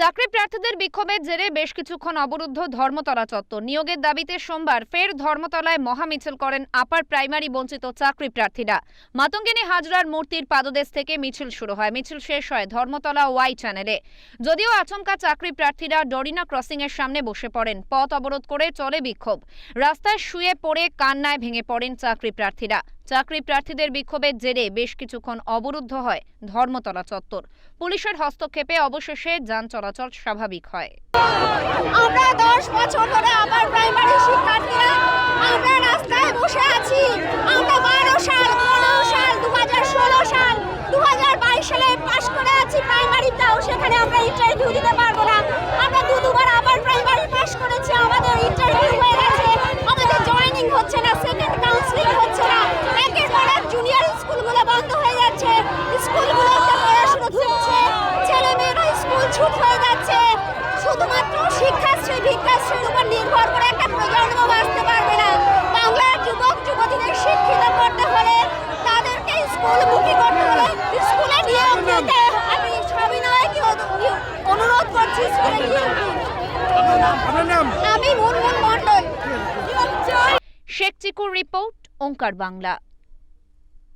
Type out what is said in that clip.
চাকরি প্রার্থীদের বিক্ষোভের জেরে বেশ কিছুক্ষণ অবরুদ্ধ ধর্মতলা চত্বর। নিয়োগের দাবিতে সোমবার ফের ধর্মতলায় মহামিছিল করেন আপার প্রাইমারি বঞ্চিত চাকরি প্রার্থীরা। মাতঙ্গিনী হাজরার মূর্তির পাদদেশ থেকে মিছিল শুরু হয়। মিছিল শেষ হয় ধর্মতলা ওয়াই চ্যানেলে। যদিও আচমকা চাকরি প্রার্থীরা ডরিনা ক্রসিং এর সামনে বসে পড়েন, পথ অবরোধ করে চলে বিক্ষোভ। রাস্তায় শুয়ে পড়ে কান্নায় ভেঙে পড়েন চাকরি প্রার্থীরা। চাকরি প্রার্থীদের বিক্ষোভের জেরে বেশ কিছুক্ষণ অবরুদ্ধ হয় ধর্মতলা চত্বর। পুলিশের হস্তক্ষেপে অবশেষে যান চলাচল স্বাভাবিক হয়। আমরা পারব না আমরা দু দুবার আবার প্রাইমারি পাশ করেছি আমাদের ইন্টারভিউ হয়ে গেছে আমাদের জয়েনিং হচ্ছে না সেকেন্ড কাউন্সিলিং হচ্ছে না একের পর এক জুনিয়র স্কুলগুলো বন্ধ হয়ে যাচ্ছে স্কুলগুলোতে পড়াশুনো ধুচ্ছে ছেলে মেয়েরা স্কুল ছুট হয়ে যাচ্ছে। শুধুমাত্র শিক্ষাশ্রী ভিক্ষাশ্রীর উপর নির্ভর করে একটা প্রজন্ম বাঁচতে পারবে না। বাংলার যুবক যুবতীদের শিক্ষিত করতে হলে তাদেরকে স্কুল মুখী করতে হলে স্কুলে নিয়োগ দিতে আমি সবিনয়কে অনুরোধ করছি স্কুলে আমি মুনমুন মণ্ডল। শেখ চিকুর রিপোর্ট ওঙ্কার বাংলা।